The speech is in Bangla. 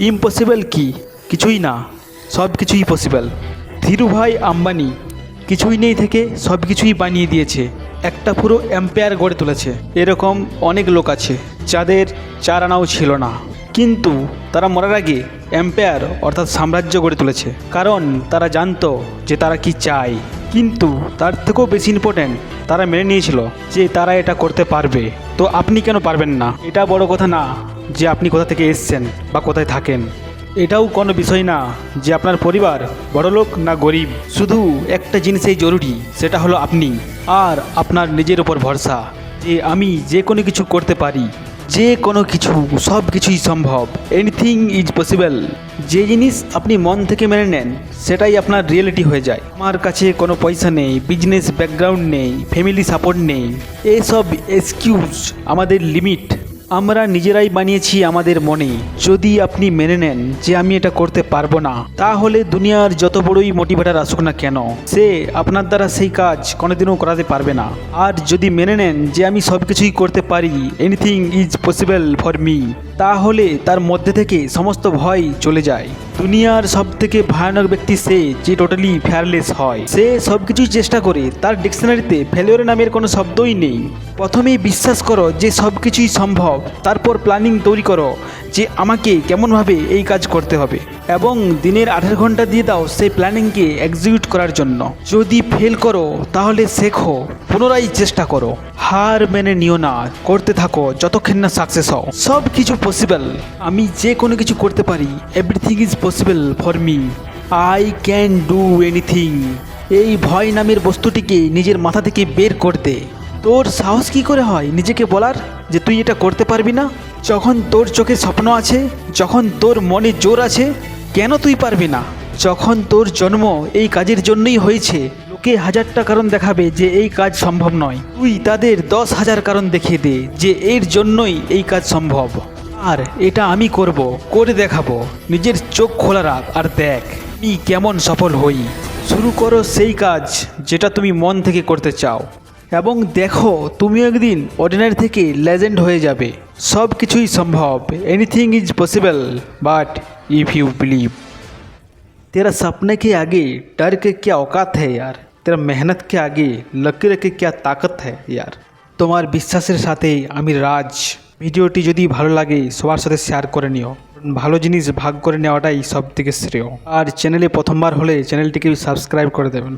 ইম্পসিবল কি? কিছুই না, সব কিছুই পসিবল ধীরুভাই আম্বানি, কিছুই নেই থেকে সব কিছুই বানিয়ে দিয়েছে। একটা পুরো এম্পায়ার গড়ে তুলেছে। এরকম অনেক লোক আছে, যাদের চার আনাও ছিল না। কিন্তু তারা মরার আগে এম্পায়ার অর্থাৎ সাম্রাজ্য গড়ে তুলেছে। কারণ তারা জানতো যে তারা কি চায়। কিন্তু তার থেকেও বেশি ইম্পর্ট্যান্ট তারা মেনে নিয়েছিল যে তারা এটা করতে পারবে। তো আপনি কেন পারবেন না? এটা বড় কথা না। যে আপনি কোথা থেকে এসছেন বা কোথায় থাকেন, এটাও কোনো বিষয় না যে আপনার পরিবার বড়লোক না গরিব। শুধু একটা জিনিসেই জরুরি, সেটা হলো আপনি আর আপনার নিজের উপর ভরসা যে আমি যে কোনো কিছু করতে পারি, যে কোনো কিছু, সব কিছুই সম্ভব। এনিথিং ইজ পসিবল যে জিনিস আপনি মন থেকে মেনে নেন, সেটাই আপনার রিয়েলিটি হয়ে যায়। আমার কাছে কোনো পয়সা নেই বিজনেস ব্যাকগ্রাউন্ড নেই ফ্যামিলি সাপোর্ট নেই, এসব এক্সকিউজ আমাদের লিমিট আমরা নিজেরাই বানিয়েছি আমাদের মনে। যদি আপনি মেনে নেন যে আমি এটা করতে পারব না, তাহলে দুনিয়ার যত বড়ই মোটিভেটার আসুক না কেন, সে আপনার দ্বারা সেই কাজ কোনোদিনও করাতে পারবে না। আর যদি মেনে নেন যে আমি সব কিছুই করতে পারি anything is possible for me তাহলে তার মধ্যে থেকে সমস্ত ভয় চলে যায়। দুনিয়ার সব থেকে ভয়ানক ব্যক্তি সে, যে টোটালি ফেয়ারলেস হয়। সে সব কিছুই চেষ্টা করে, তার ডিকশনারিতে ফেলিওর নামের কোনো শব্দই নেই। প্রথমেই বিশ্বাস করো যে সব কিছুই সম্ভব, তারপর প্ল্যানিং তৈরি করো। যে আমাকে কেমনভাবে এই কাজ করতে হবে এবং দিনের আঠারো ঘণ্টা দিয়ে দাও সেই প্ল্যানিংকে এক্সিকিউট করার জন্য। যদি ফেল করো, তাহলে শেখো, পুনরায় চেষ্টা করো। হার মেনে নিও না, করতে থাকো, যতক্ষণ না সাকসেস হও। সব কিছু পসিবল আমি যে কোনো কিছু করতে পারি everything is possible for me I can do anything এই ভয় নামের বস্তুটিকে নিজের মাথা থেকে বের করতে। তোর সাহস কি করে হয় নিজেকে বলার? যে তুই এটা করতে পারবি না? যখন তোর চোখে স্বপ্ন আছে, যখন তোর মনে জোর আছে, কেন তুই পারবি না? যখন তোর জন্ম এই কাজের জন্যই হয়েছে, লোকে হাজারটা কারণ দেখাবে যে এই কাজ সম্ভব নয়। তুই তাদের দশ হাজার কারণ দেখিয়ে দে যে এর জন্যই এই কাজ সম্ভব। আর এটা আমি করব, করে দেখাবো। নিজের চোখ খোলা রাখ আর দেখ, আমি কেমন সফল হই। শুরু করো সেই কাজ যেটা তুমি মন থেকে করতে চাও। এবং দেখো তুমি একদিন অর্ডিনারি থেকে লেজেন্ড হয়ে যাবে সব কিছুই সম্ভব anything is possible but if you believe तेरा सपने के आगे डर के क्या औकात है यार तेरा मेहनत के आगे लकीर के क्या ताकत है यार তোমার বিশ্বাসের সাথে আমি রাজ ভিডিওটি যদি ভালো লাগে সবার সাথে শেয়ার করে নিও ভালো জিনিস ভাগ করে নেওয়াটাই সব থেকে শ্রেয় আর চ্যানেলে প্রথমবার হলে চ্যানেলটিকে সাবস্ক্রাইব করে দেবেন